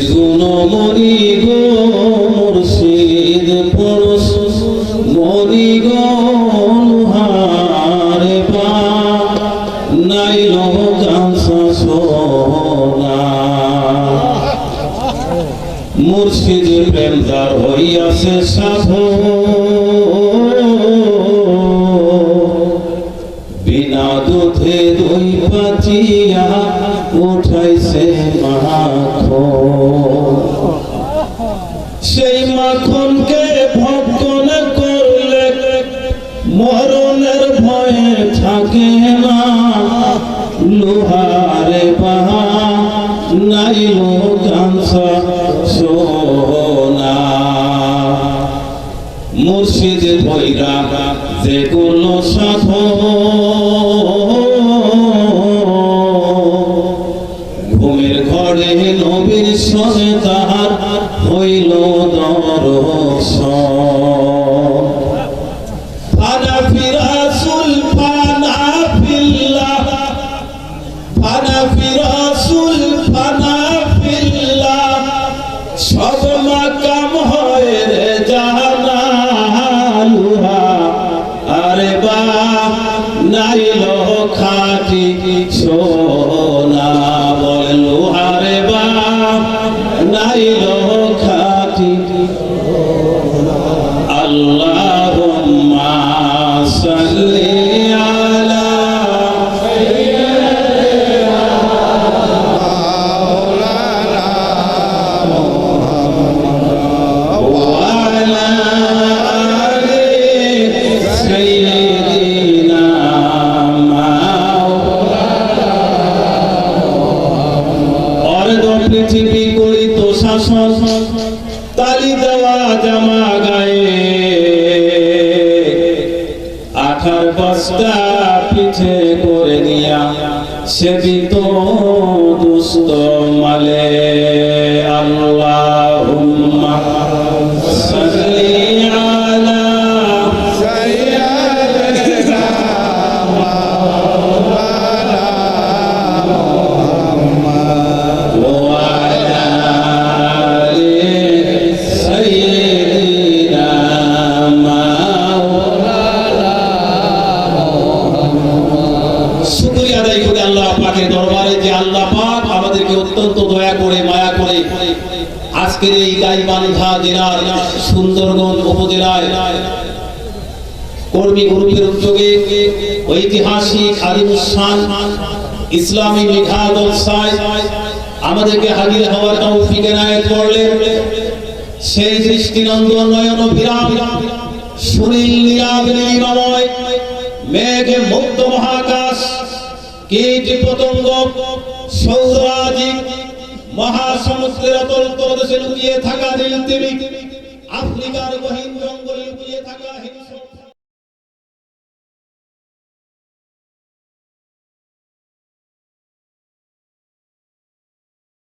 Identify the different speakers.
Speaker 1: শুনো মনি গো মুর্শিদ পুরুষ। মনি গো হারে পা। সোনা। মুর্শিদ প্রেমদার হইয়াছে সাধু। দই পাচিয়া উঠাইছে মাখন। সেই মাখনকে ভক্ষণ করলে মরণের ভয়ে থাকে না। লোহারে বাহা নাইল কাঁসা সোনা। মুর্শিদ ভৈরা যে কোনো সাধু নবীর সঙ্গে তাহার হইল দর্শন ফানা ফিরাসুল শাসন তালি দেওয়া জামা গায়ে, আঠার বস্তা পিঠে করে নিয়া সেবিত দুস্ত মালে আল্লাহ সাল্লি যে আল্লাহ পাক আমাদেরকে অত্যন্ত দয়া করে, মায়া করে আজকের এই গাইবান্ধা জেলার সুন্দরগঞ্জ উপজেলায় কর্মী গ্রুপের উদ্যোগে ঐতিহাসিক আলিমুসান ইসলামী মেঘা জলসায় আমাদেরকে হাজির হওয়ার তৌফিক এনায়েত করলেন। সেই দৃষ্টিনন্দন নয়ন বিরাম সুনীল নীলাভ নীলিমাময় মেঘে মুক্ত মহাকাশ কীট পতঙ্গ মহাসমুদ্রের অতল তলদেশে লুকিয়ে থাকা নীল আফ্রিকার গহীন জঙ্গলে লুকিয়ে থাকা হিংস্র